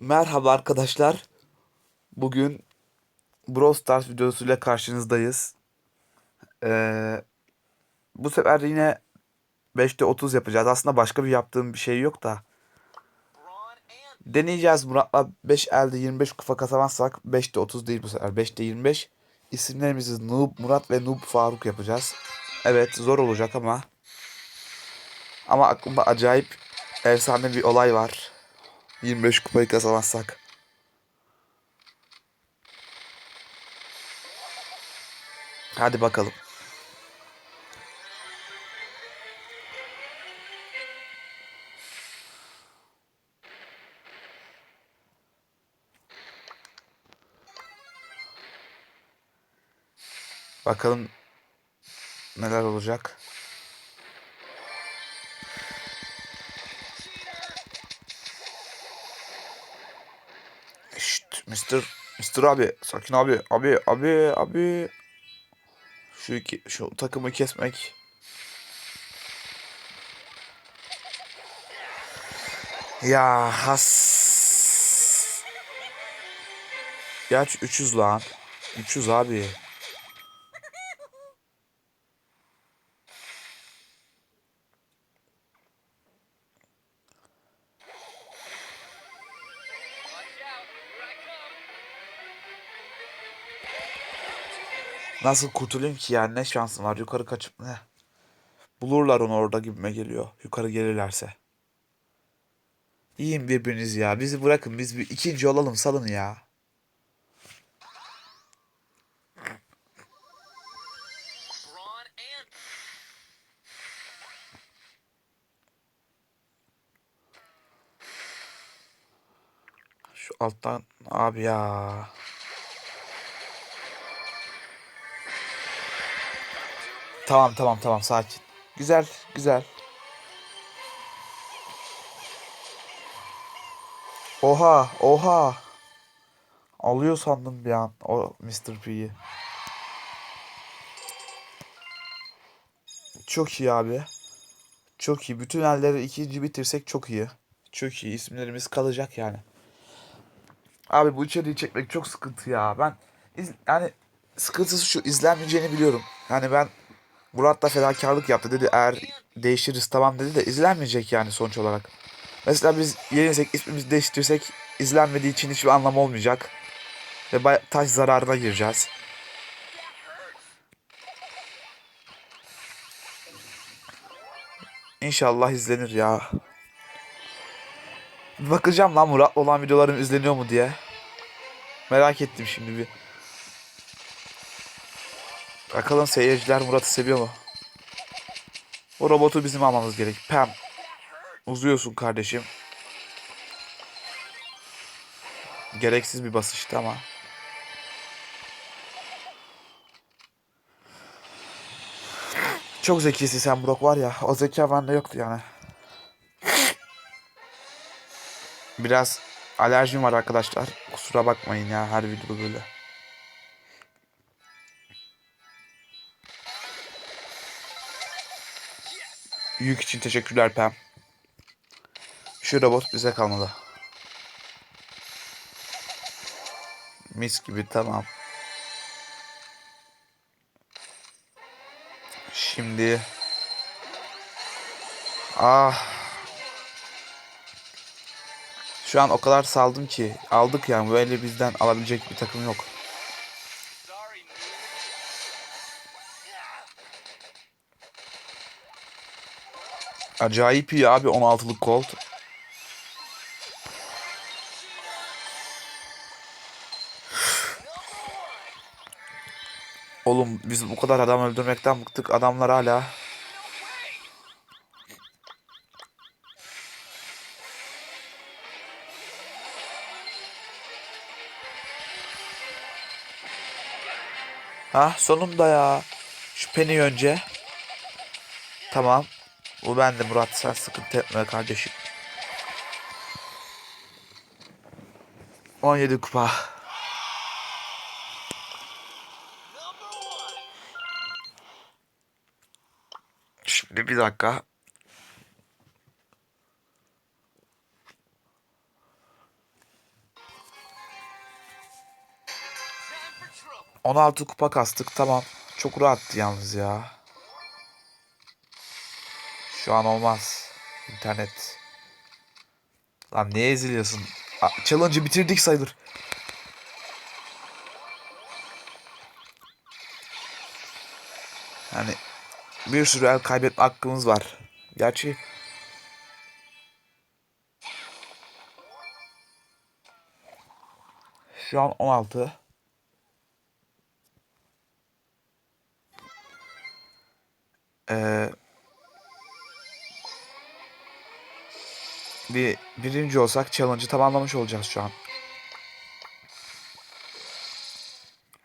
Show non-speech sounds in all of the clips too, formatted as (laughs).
Merhaba arkadaşlar. Bugün Brawl Stars videosuyla karşınızdayız. Ee, bu sefer yine 5'te 30 yapacağız. Aslında başka bir yaptığım bir şey yok da. Deneyeceğiz Murat'la 5 elde 25 kupa kazanmazsak 5'te 30 değil bu sefer 5'te 25. İsimlerimizi Noob Murat ve Noob Faruk yapacağız. Evet zor olacak ama. Ama aklımda acayip efsane bir olay var. 25 kupayı kazanmazsak. Hadi bakalım. Bakalım neler olacak. Şşt, Mr. Mr. abi, sakin abi, abi, abi, abi. Şu iki, şu takımı kesmek. Ya has. Gerçi 300 lan. 300 abi. Nasıl kurtulayım ki yani ne şansım var yukarı kaçıp ne? Bulurlar onu orada gibime geliyor. Yukarı gelirlerse. Yiyin birbiriniz ya. Bizi bırakın biz bir ikinci olalım salın ya. Şu alttan abi ya. Tamam tamam tamam sakin. Güzel güzel. Oha oha. Alıyor sandım bir an o Mr. P'yi. Çok iyi abi. Çok iyi. Bütün elleri ikinci bitirsek çok iyi. Çok iyi. İsimlerimiz kalacak yani. Abi bu içeriği çekmek çok sıkıntı ya. Ben iz- yani sıkıntısı şu izlenmeyeceğini biliyorum. Yani ben Murat da fedakarlık yaptı dedi. Eğer değişiriz tamam dedi de izlenmeyecek yani sonuç olarak. Mesela biz yenilsek ismimizi değiştirsek izlenmediği için hiçbir anlam olmayacak. Ve taş zararına gireceğiz. İnşallah izlenir ya. Bakacağım lan Murat'la olan videolarım izleniyor mu diye. Merak ettim şimdi bir. Bakalım seyirciler Murat'ı seviyor mu? O robotu bizim almamız gerek. Pam. Uzuyorsun kardeşim. Gereksiz bir basıştı ama. Çok zekisin sen Burak var ya. O zeka bende yoktu yani. Biraz alerjim var arkadaşlar. Kusura bakmayın ya her video böyle. Yük için teşekkürler Pam. Şu robot bize kalmalı. Mis gibi tamam. Şimdi ah şu an o kadar saldım ki aldık yani böyle bizden alabilecek bir takım yok. Acayip iyi abi 16'lık Colt. Oğlum biz bu kadar adam öldürmekten bıktık. Adamlar hala Ha sonunda ya. Şu Penny önce. Tamam. O bende Murat sen sıkıntı etme kardeşim. 17 kupa. Şimdi bir dakika. On altı kupa kastık tamam. Çok rahattı yalnız ya. Şu an olmaz. İnternet. Lan niye eziliyorsun? Challenge'ı bitirdik sayılır. Yani bir sürü el kaybetme hakkımız var. Gerçi şu an 16. Ee, bir birinci olsak challenge'ı tamamlamış olacağız şu an.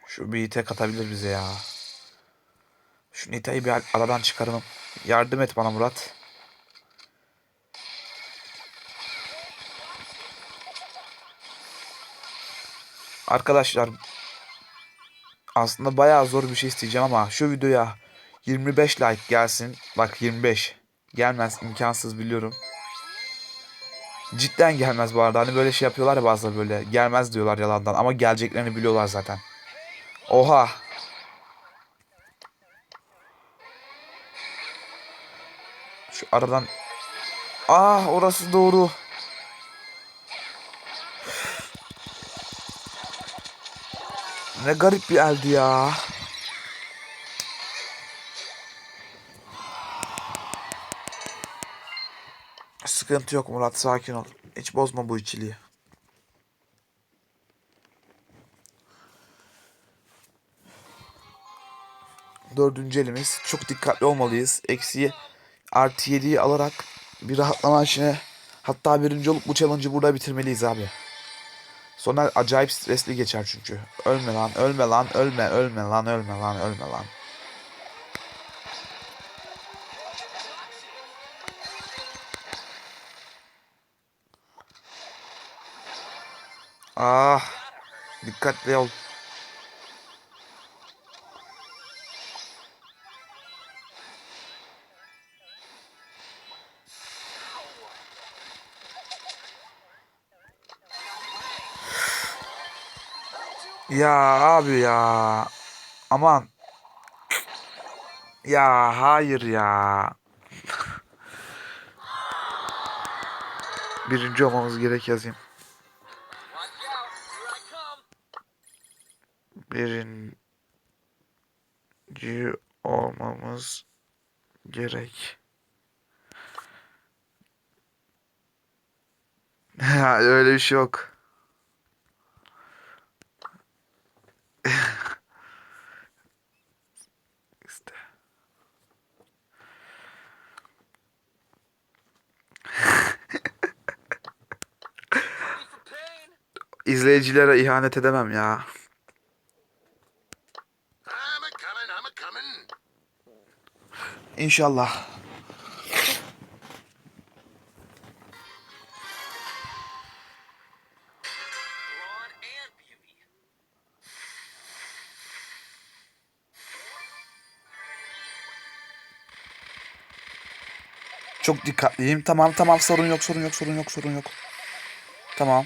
Şu bir tek atabilir bize ya. Şu Nita'yı bir aradan çıkaralım. Yardım et bana Murat. Arkadaşlar aslında bayağı zor bir şey isteyeceğim ama şu videoya 25 like gelsin. Bak 25. Gelmez imkansız biliyorum. Cidden gelmez bu arada. Hani böyle şey yapıyorlar ya bazıları böyle. Gelmez diyorlar yalandan ama geleceklerini biliyorlar zaten. Oha. Şu aradan... Ah orası doğru. Ne garip bir eldi ya. Sıkıntı yok Murat sakin ol. Hiç bozma bu ikiliyi. Dördüncü elimiz. Çok dikkatli olmalıyız. Eksiği artı 7'yi alarak bir rahatlama işine hatta birinci olup bu challenge'ı burada bitirmeliyiz abi. Sonra acayip stresli geçer çünkü. Ölme lan, ölme lan, ölme, ölme lan, ölme lan, ölme lan. Ah, dikkatli ol. Ya abi ya. Aman. Ya hayır ya. Birinci olmamız gerek yazayım. Birinci olmamız gerek. Öyle bir şey yok. İşte. İzleyicilere ihanet edemem ya. İnşallah. Çok dikkatliyim. Tamam tamam sorun yok sorun yok sorun yok sorun yok. Tamam.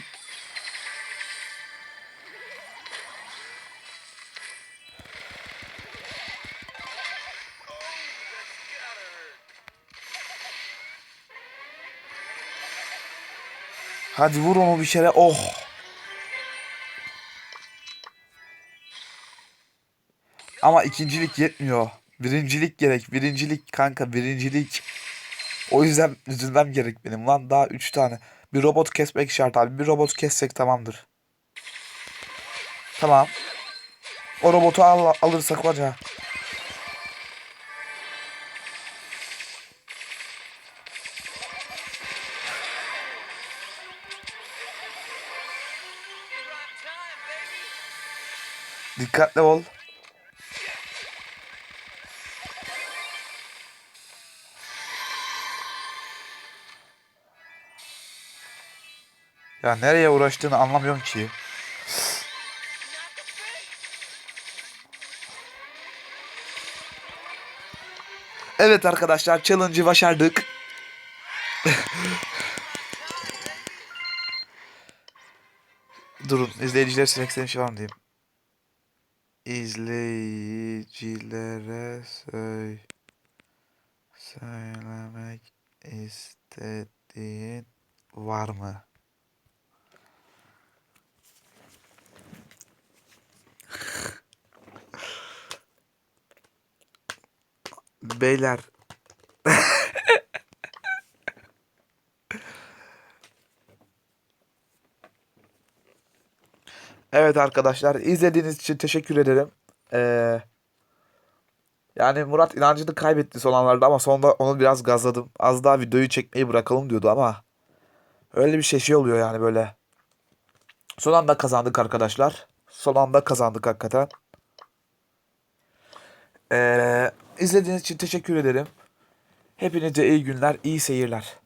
Hadi vur onu bir kere. Oh. Ama ikincilik yetmiyor. Birincilik gerek. Birincilik kanka birincilik. O yüzden üzülmem gerek benim. Lan daha 3 tane. Bir robot kesmek şart abi. Bir robot kessek tamamdır. Tamam. O robotu al, alırsak var ya. Dikkatli ol. Ya nereye uğraştığını anlamıyorum ki. Evet arkadaşlar challenge'ı başardık. (laughs) Durun izleyiciler sinek istemiş var mı diyeyim. İzleyicilere söy söylemek istediğin var mı? (laughs) Beyler Evet arkadaşlar izlediğiniz için teşekkür ederim. Ee, yani Murat inancını kaybetti son anlarda ama sonunda onu biraz gazladım. Az daha videoyu çekmeyi bırakalım diyordu ama öyle bir şey şey oluyor yani böyle. Son anda kazandık arkadaşlar. Son anda kazandık hakikaten. Ee, izlediğiniz için teşekkür ederim. Hepinize iyi günler, iyi seyirler.